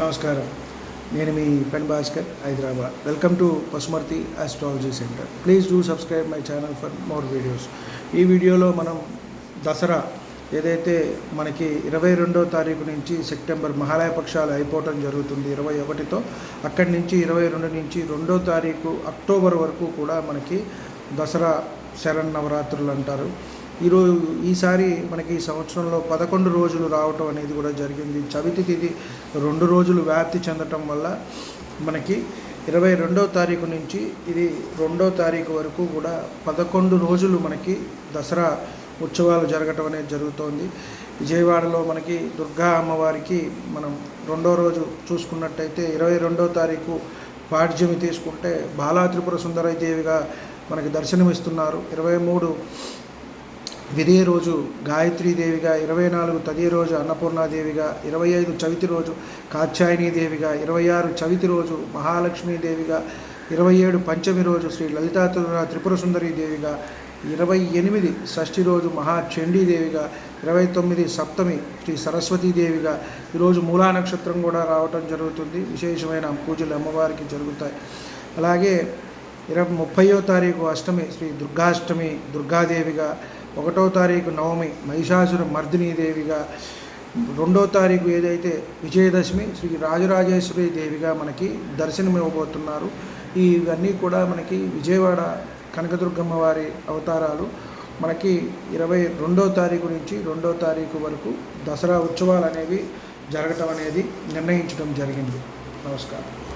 నమస్కారం. నేను మీ pen Bhaskar Hyderabad. Welcome to Pasumarthi astrology centre please do subscribe my channel for more videos ఈ వీడియోలో మనం దసరా ఏదైతే మనకి ఇరవై రెండో తారీఖు నుంచి సెప్టెంబర్ మహాలయ పక్షాలు అయిపోవటం జరుగుతుంది ఇరవై ఒకటితో అక్కడి నుంచి ఇరవై రెండు నుంచి రెండో తారీఖు అక్టోబర్ వరకు కూడా మనకి దసరా శరణ్ నవరాత్రులు అంటారు. ఈరోజు ఈసారి మనకి ఈ సంవత్సరంలో పదకొండు రోజులు రావటం అనేది కూడా జరిగింది. చవితి తిథి రెండు రోజులు వ్యాప్తి చెందటం వల్ల మనకి ఇరవై రెండవ తారీఖు నుంచి ఇది రెండో తారీఖు వరకు కూడా పదకొండు రోజులు మనకి దసరా ఉత్సవాలు జరగటం అనేది జరుగుతోంది. విజయవాడలో మనకి దుర్గా అమ్మవారికి మనం రెండో రోజు చూసుకున్నట్టయితే ఇరవై రెండో తారీఖు పాడ్యమి తీసుకుంటే బాలా త్రిపుర సుందరై దేవిగా మనకి దర్శనమిస్తున్నారు. ఇరవై మూడు విదే రోజు గాయత్రీదేవిగా ఇరవై నాలుగు తదే రోజు అన్నపూర్ణాదేవిగా ఇరవై ఐదు చవితి రోజు కాత్యాయనీదేవిగా ఇరవై ఆరు చవితి రోజు మహాలక్ష్మీదేవిగా ఇరవై ఏడు పంచమి రోజు శ్రీ లలితా త్రిపుర త్రిపుర దేవిగా ఇరవై ఎనిమిది షష్ఠి రోజు మహాచండీదేవిగా ఇరవై తొమ్మిది సప్తమి శ్రీ సరస్వతీదేవిగా ఈరోజు మూలా నక్షత్రం కూడా రావటం జరుగుతుంది. విశేషమైన పూజలు అమ్మవారికి జరుగుతాయి. అలాగే ఇరవై ముప్పయో తారీఖు అష్టమి శ్రీ దుర్గాష్టమి దుర్గాదేవిగా ఒకటో తారీఖు నవమి మహిషాసుర మర్దినీదేవిగా రెండో తారీఖు ఏదైతే విజయదశమి శ్రీ రాజరాజేశ్వరి దేవిగా మనకి దర్శనం ఇవ్వబోతున్నారు ఇవన్నీ కూడా మనకి విజయవాడ కనకదుర్గమ్మ వారి అవతారాలు మనకి ఇరవై రెండో తారీఖు నుంచి రెండో తారీఖు వరకు దసరా ఉత్సవాలు అనేవి జరగటం అనేది నిర్ణయించడం జరిగింది. నమస్కారం.